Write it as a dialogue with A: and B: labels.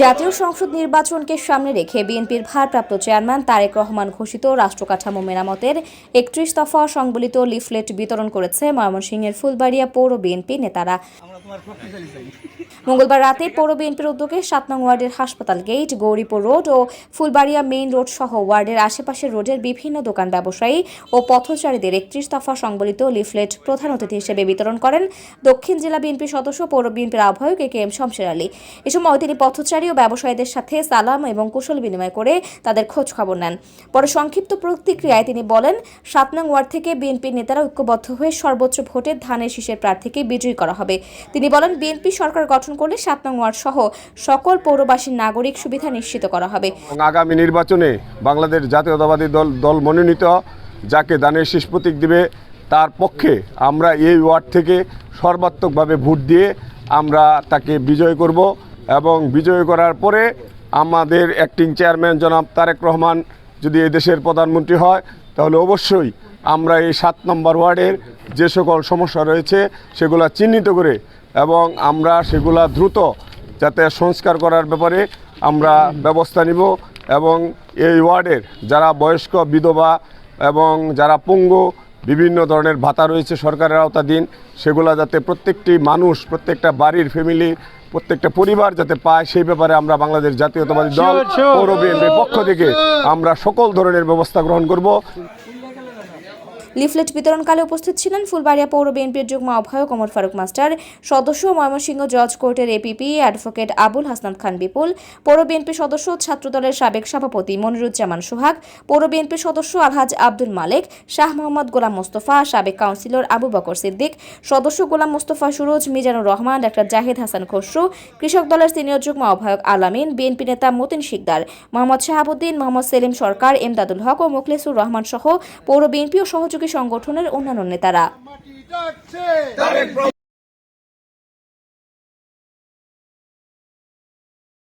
A: জাতীয় সংসদ নির্বাচনকে সামনে রেখে বিএনপির ভারপ্রাপ্ত চেয়ারম্যান তারেক রহমান ঘোষিত রাষ্ট্রকাঠামো মেরামতের একত্রিশ দফা সংবলিত লিফলেট বিতরণ করেছে ময়মনসিংহের ফুলবাড়িয়া পৌর বিএনপি নেতারা। মঙ্গলবার রাতে পৌর বিএনপির উদ্যোগে সাত নং ওয়ার্ডের হাসপাতাল গেট, গৌরীপুর রোড ও ফুলবাড়িয়া মেইন রোড সহ ওয়ার্ডের আশেপাশের রোডের বিভিন্ন দোকান ব্যবসায়ী ও পথচারীদের একত্রিশ দফা সংবলিত লিফলেট প্রধান অতিথি হিসেবে বিতরণ করেন দক্ষিণ জেলা বিএনপি সদস্য পৌর বিএনপির আহ্বায়ক এ কে এম শমশের আলী। এ সময় তিনি পথচারী ও ব্যবসায়ীদের সাথে সালাম এবং কুশল বিনিময় করে তাদের খোঁজ খবর নেন। পরে সংক্ষিপ্ত প্রতিক্রিয়ায় তিনি বলেন, সাত নং ওয়ার্ড থেকে বিএনপির নেতারা ঐক্যবদ্ধ হয়ে সর্বোচ্চ ভোটে ধানের শীষের প্রার্থীকে বিজয়ী করা হবে। তিনি বলেন, বিএনপি সরকার গঠন করলে সাত নং ওয়ার্ড সহ সকল পৌরবাসীর নাগরিক সুবিধা নিশ্চিত করা হবে।
B: আগামী নির্বাচনে বাংলাদেশ জাতীয়তাবাদী দল দল মনোনীত যাকে দানের শীষ প্রতীক দিবে, তার পক্ষে আমরা এই ওয়ার্ড থেকে সর্বাত্মকভাবে ভোট দিয়ে আমরা তাকে বিজয় করব এবং বিজয় করার পরে আমাদের অ্যাক্টিং চেয়ারম্যান জনাব তারেক রহমান যদি দেশের প্রধানমন্ত্রী হয়, তাহলে অবশ্যই আমরা এই সাত নম্বর ওয়ার্ডের যে সকল সমস্যা রয়েছে, সেগুলো চিহ্নিত করে এবং আমরা সেগুলা দ্রুত যাতে সংস্কার করার ব্যাপারে আমরা ব্যবস্থা নিব এবং এই ওয়ার্ডের যারা বয়স্ক বিধবা এবং যারা পঙ্গু বিভিন্ন ধরনের ভাতা রয়েছে সরকারের আওতাধীন সেগুলা যাতে প্রত্যেকটি মানুষ প্রত্যেকটা বাড়ির ফ্যামিলি প্রত্যেকটা পরিবার যাতে পায় সেই ব্যাপারে আমরা বাংলাদেশ জাতীয়তাবাদী দল পৌর বিএনপির পক্ষ থেকে আমরা সকল ধরনের ব্যবস্থা গ্রহণ করব।
A: লিফলেট বিতরণকালে উপস্থিত ছিলেন ফুলবাড়িয়া পৌর বিএনপির যুগ্ম আহ্বায়ক ওমর ফারুক মাস্টার, সদস্য ময়মনসিংহ জজ কোর্টের এপিপি অ্যাডভোকেট আবুল হাসনাত খান বিপুল, পৌর বিএনপি সদস্য ছাত্রদলের সাবেক সভাপতি মনিরুজ্জামান সোহাগ, পৌর বিএনপি সদস্য আলহাজ আব্দুল মালেক, শাহ মোহাম্মদ গোলাম মোস্তফা, সাবেক কাউন্সিলর আবু বকর সিদ্দিক, সদস্য গোলাম মোস্তফা সুরজ, মিজানুর রহমান, ডাক্তার জাহিদ হাসান খসরু, কৃষক দলের সিনিয়র যুগ্ম আহ্বায়ক আলামিন বিএনপি নেতা মতিন শিকদার, মোহাম্মদ শাহাবুদ্দিন, মোহাম্মদ সেলিম সরকার, এমদাদুল হক ও মুখলেসুর রহমান সহ পৌর বিএনপি ও সহযোগী সংগঠনের অন্যান্য নেতারা।